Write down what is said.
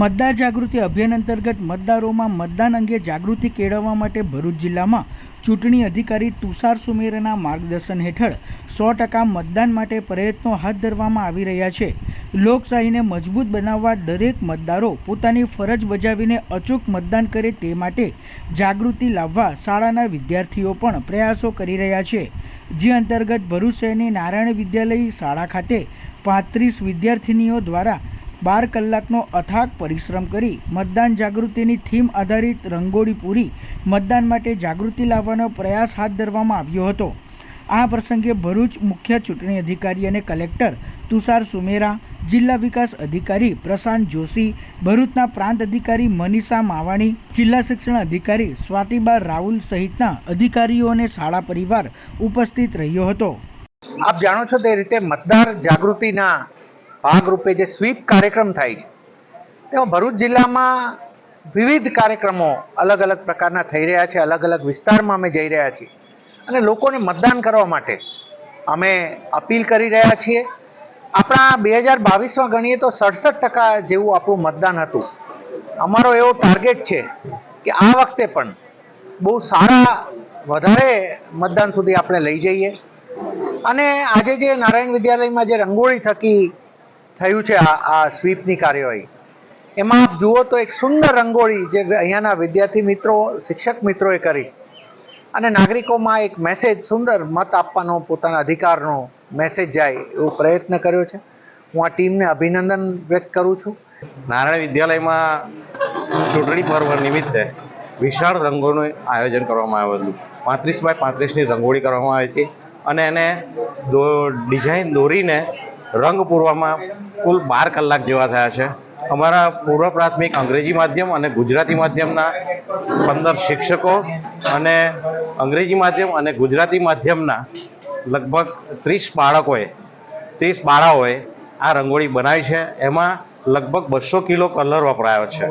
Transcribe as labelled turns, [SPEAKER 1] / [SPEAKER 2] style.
[SPEAKER 1] મતદાર જાગૃતિ અભિયાન અંતર્ગત મતદારોમાં મતદાન અંગે જાગૃતિ કેળવવા માટે ભરૂચ જિલ્લામાં ચૂંટણી અધિકારી તુષાર સુમેરના માર્ગદર્શન હેઠળ સો ટકા મતદાન માટે પ્રયત્નો હાથ ધરવામાં આવી રહ્યા છે. લોકશાહીને મજબૂત બનાવવા દરેક મતદારો પોતાની ફરજ બજાવીને અચૂક મતદાન કરે તે માટે જાગૃતિ લાવવા શાળાના વિદ્યાર્થીઓ પણ પ્રયાસો કરી રહ્યા છે. જે અંતર્ગત ભરૂચ શહેરની નારાયણ વિદ્યાલય શાળા ખાતે પાંત્રીસ વિદ્યાર્થિનીઓ દ્વારા બાર કલાકનો અથાગ પરિશ્રમ કરી મતદાન જાગૃતિની થીમ આધારિત રંગોળી પૂરી મતદાન માટે જાગૃતિ લાવવાનો પ્રયાસ હાથ ધરવામાં આવ્યો હતો. આ પ્રસંગે ભરૂચ મુખ્ય ચૂંટણી અધિકારી અને કલેક્ટર તુષાર સુમેરા, જિલ્લા વિકાસ અધિકારી પ્રશાંત જોશી, ભરૂચના પ્રાંત અધિકારી મનીષા માવાણી, જિલ્લા શિક્ષણ અધિકારી સ્વાતિબા રાહુલ સહિતના અધિકારીઓ અને શાળા પરિવાર ઉપસ્થિત રહ્યો હતો.
[SPEAKER 2] આપ જાણો છો તે રીતે મતદાર જાગૃતિના ભાગરૂપે જે સ્વીપ કાર્યક્રમ થાય છે, તેમાં ભરૂચ જિલ્લામાં વિવિધ કાર્યક્રમો અલગ અલગ પ્રકારના થઈ રહ્યા છે, અલગ અલગ વિસ્તારમાં અમે જઈ રહ્યા છીએ. અને લોકોને મતદાન કરવા માટે અમે અપીલ કરી રહ્યા છીએ. આપણા બે હજાર બાવીસમાં ગણીએ તો સડસઠ ટકા જેવું આપણું મતદાન હતું. અમારો એવો ટાર્ગેટ છે કે આ વખતે પણ બહુ સારા વધારે મતદાન સુધી આપણે લઈ જઈએ. અને આજે જે નારાયણ વિદ્યાલયમાં જે રંગોળી થકી થયું છે આ આ સ્વીપની કાર્યવાહી. એમાં આપ જુઓ તો એક સુંદર રંગોળી જે અહીંયાના વિદ્યાર્થી મિત્રો, શિક્ષક મિત્રોએ કરી. અને નાગરિકોમાં એક મેસેજ સુંદર મત આપવાનો પોતાના અધિકારનો મેસેજ જાય એવો પ્રયત્ન કર્યો છે. હું આ ટીમને અભિનંદન વ્યક્ત કરું છું.
[SPEAKER 3] નારાયણ વિદ્યાલયમાં ચૂંટણી પર્વ નિમિત્તે વિશાળ રંગોનું આયોજન કરવામાં આવ્યું હતું પાંત્રીસ બાય પાંત્રીસની રંગોળી કરવામાં આવી હતી. અને એને ડિઝાઇન દોરીને રંગ પૂરવામાં કુલ બાર કલાક જેવા થયા છે. અમારા પૂર્વ પ્રાથમિક અંગ્રેજી માધ્યમ અને ગુજરાતી માધ્યમના પંદર શિક્ષકો અને અંગ્રેજી માધ્યમ અને ગુજરાતી માધ્યમના લગભગ ત્રીસ બાળકોએ, ત્રીસ બાળાઓએ આ રંગોળી બનાવી છે. એમાં લગભગ બસો કિલો કલર વપરાયો છે.